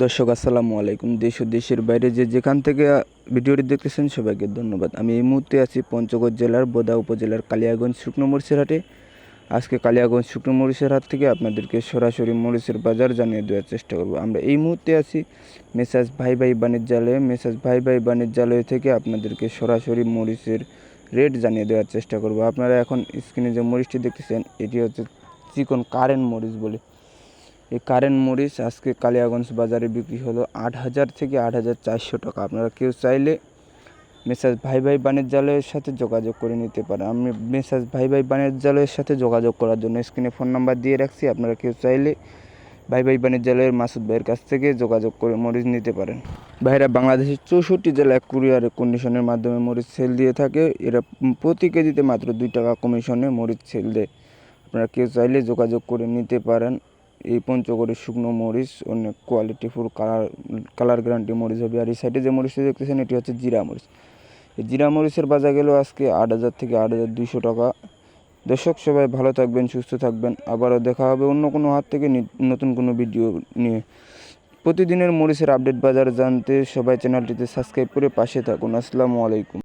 দর্শক, আসসালামু আলাইকুম। দেশ ও দেশের বাইরে যে যেখান থেকে ভিডিওটি দেখতেছেন, সবাইকে ধন্যবাদ। আমি এই মুহূর্তে আছি পঞ্চগড় জেলার বোদা উপজেলার কালিয়াগঞ্জ শুকনো মরিচের হাটে। আজকে কালিয়াগঞ্জ শুকনো মরিচের হাট থেকে আপনাদেরকে সরাসরি মরিচের বাজার জানিয়ে দেওয়ার চেষ্টা করব। আমরা এই মুহূর্তে আছি মেসাজ ভাই ভাই বাণিজ্যালয়ে। মেসাজ ভাই ভাই বাণিজ্যালয় থেকে আপনাদেরকে সরাসরি মরিচের রেট জানিয়ে দেওয়ার চেষ্টা করব। আপনারা এখন স্ক্রিনে যে মরিচটি দেখতেছেন, এটি হচ্ছে চিকন কারেন্ট মরিচ বলে। এই কারেন্ট মরিচ আজকে কালিয়াগঞ্জ বাজারে বিক্রি হলো আট হাজার থেকে আট হাজার চারশো টাকা। আপনারা কেউ চাইলে মেসাজ ভাই ভাই বাণিজ্যালয়ের সাথে যোগাযোগ করে নিতে পারেন। আমি মেসাজ ভাই ভাই বাণিজ্যালয়ের সাথে যোগাযোগ করার জন্য স্ক্রিনে ফোন নাম্বার দিয়ে রাখছি। আপনারা কেউ চাইলে ভাই ভাই বাণিজ্যালয়ের মাসুদ ভাইয়ের কাছ থেকে যোগাযোগ করে মরিচ নিতে পারেন। ভাইরা বাংলাদেশের চৌষট্টি জেলায় কুরিয়ারে কন্ডিশনের মাধ্যমে মরিচ সেল দিয়ে থাকে। এরা প্রতি কেজিতে মাত্র দুই টাকা কমিশনে মরিচ সেল দেয়। আপনারা কেউ চাইলে যোগাযোগ করে নিতে পারেন। এই পঞ্চগড়ের শুকনো মরিচ অনেক কোয়ালিটিফুল কালার কালার গ্যারান্টি মরিচ হবে। আর এই সাইডে যে মরিচটি দেখতেছেন, এটি হচ্ছে জিরা মরিচ। এই জিরা মরিচের বাজার গেল আজকে আট হাজার থেকে আট হাজার দুইশো টাকা। দর্শক সবাই ভালো থাকবেন, সুস্থ থাকবেন। আবারও দেখা হবে অন্য কোনো হাত থেকে নতুন কোনো ভিডিও নিয়ে। প্রতিদিনের মরিচের আপডেট বাজার জানতে সবাই চ্যানেলটিতে সাবস্ক্রাইব করে পাশে থাকুন। আসসালামু আলাইকুম।